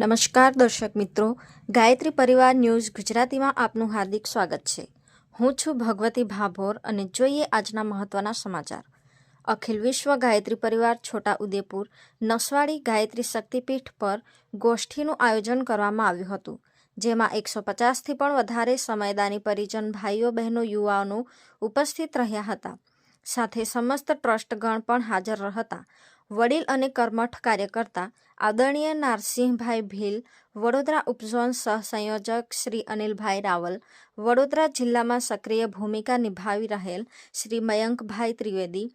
નમસ્કાર દર્શક મિત્રો, ગાયત્રી પરિવાર ન્યૂઝ ગુજરાતીમાં આપનું હાર્દિક સ્વાગત છે. હું છું ભગવતી ભાભોર અને જોઈએ આજના મહત્વના સમાચાર. અખિલ વિશ્વ ગાયત્રી પરિવાર છોટા ઉદેપુર, નસવાડી ગાયત્રી શક્તિપીઠ પર ગોષ્ઠીનું આયોજન કરવામાં આવ્યું હતું, જેમાં એકસો પચાસથી પણ વધારે સમયદાની પરિજન ભાઈઓ, બહેનો યુવાનો ઉપસ્થિત રહ્યા હતા. સાથે સમસ્ત ટ્રસ્ટગણ પણ હાજર હતા વડીલ અને કર્મઠ કાર્યકર્તા આદરણીય નારસિંહભાઈ ભીલ, વડોદરા ઉપઝોન સહસંયોજક શ્રી અનિલભાઈ રાવલ, વડોદરા જિલ્લામાં સક્રિય ભૂમિકા નિભાવી રહેલ શ્રી મયંકભાઈ ત્રિવેદી,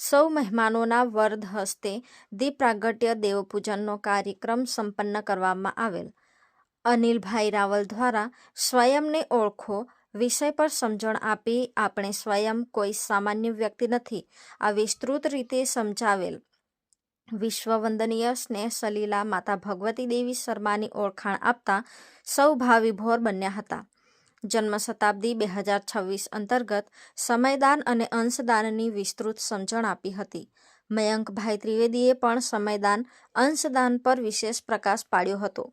સૌ મહેમાનોના વર્દ હસ્તે દીપ પ્રાગટ્ય દેવપૂજનનો કાર્યક્રમ સંપન્ન કરવામાં આવેલ. અનિલભાઈ રાવલ દ્વારા સ્વયંને ઓળખો વિષય પર સમજણ આપી આપણે સ્વયં કોઈ સામાન્ય વ્યક્તિ નથી, આ વિસ્તૃત રીતે સમજાવેલ. વિશ્વવંદનીય સ્નેહ સલીલા માતા ભગવતી દેવી શર્માની ઓળખાણ આપતા સૌ ભાવિભોર બન્યા હતા. જન્મ શતાબ્દી બે હજાર છવ્વીસ અંતર્ગત સમયદાન અને અંશદાનની વિસ્તૃત સમજણ આપી હતી. મયંકભાઈ ત્રિવેદીએ પણ સમયદાન, અંશદાન પર વિશેષ પ્રકાશ પાડ્યો હતો.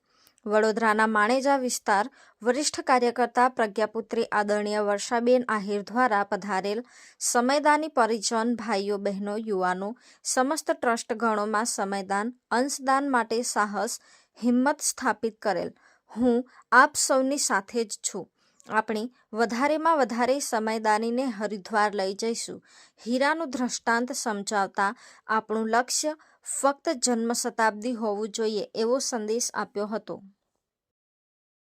વડોદરાના માણેજા વિસ્તાર વરિષ્ઠ કાર્યકર્તા પ્રજ્ઞાપુત્રી આદરણીય વર્ષાબેન આહિર દ્વારા પધારેલ સમયદાની પરિજન ભાઈઓ બહેનો યુવાનો સમસ્ત ટ્રસ્ટ ગણોમાં સમયદાન, અંશદાન માટે સાહસ, હિંમત સ્થાપિત કરેલ. હું આપ સૌની સાથે જ છું. આપણે વધારેમાં વધારે સમયદાનીને હરિદ્વાર લઈ જઈશું. હીરાનું દ્રષ્ટાંત સમજાવતા આપણું લક્ષ્ય ફક્ત જન્મ શતાબ્દી હોવું જોઈએ એવો સંદેશ આપ્યો હતો.